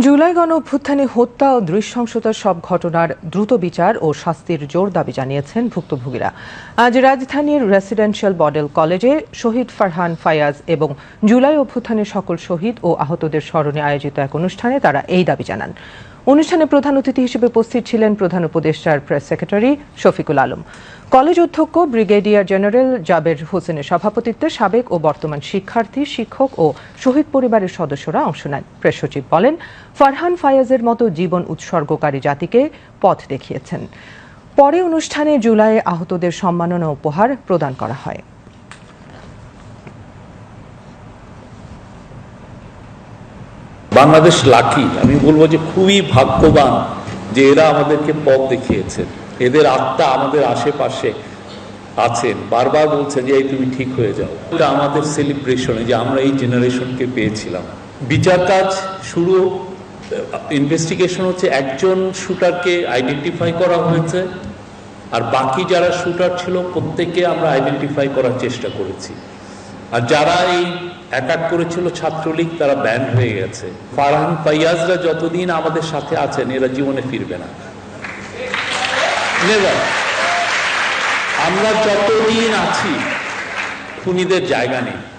জুলাই গণ অভ্যুত্থানে হত্যা ও নৃশংসতার সব ঘটনার দ্রুত বিচার ও শাস্তির জোর দাবি জানিয়েছেন ভুক্তভোগীরা। আজ রাজধানীর রেসিডেন্সিয়াল মডেল কলেজে শহীদ ফারহান ফায়াজ এবং জুলাই অভ্যুত্থানের সকল শহীদ ও আহতদের স্মরণে আয়োজিত এক অনুষ্ঠানে তারা এই দাবি জানান। অনুষ্ঠানে প্রধান অতিথি হিসেবে উপস্থিত ছিলেন প্রধান উপদেষ্টার press secretary Shafiqul Alam. College অধ্যক্ষ, ব্রিগেডিয়ার জেনারেল জাবের হোসেনের সভাপতিত্বে সাবেক ও বর্তমান শিক্ষার্থী, শিক্ষক ও শহীদ পরিবারের সদস্যরা অংশ নেন। প্রেস সচিব বলেন, ফারহান ফায়াজের মতো জীবন উৎসর্গকারী জাতিকে পথ দেখিয়েছেন। পরে অনুষ্ঠানে জুলাইয়ে আহতদের সম্মাননা উপহার প্রদান করা হয়। বাংলাদেশ লাকি, আমি বলব যে খুবই ভাগ্যবান যে এরা আমাদেরকে পথ দেখিয়েছেন। এদের আত্মা আমাদের আশেপাশে আছেন। বারবার বলছেন যে, এই তুমি ঠিক হয়ে যাও। এটা আমাদের সেলিব্রেশনে যে আমরা এই জেনারেশনকে পেয়েছিলাম। বিচার কাজ শুরু ইনভেস্টিগেশন হচ্ছে একজন শুটারকে আইডেন্টিফাই করা হয়েছে, আর বাকি যারা শুটার ছিল, প্রত্যেককে আমরা আইডেন্টিফাই করার চেষ্টা করেছি। আর যারা এই অ্যাটাক করেছিল ছাত্রলীগ, তারা ব্যান হয়ে গেছে। ফারহান ফাইয়াজরা যতদিন আমাদের সাথে আছেন, এরা জীবনে ফিরবে না। Never. আমরা যতদিন আছি খুনিদের জায়গা নেই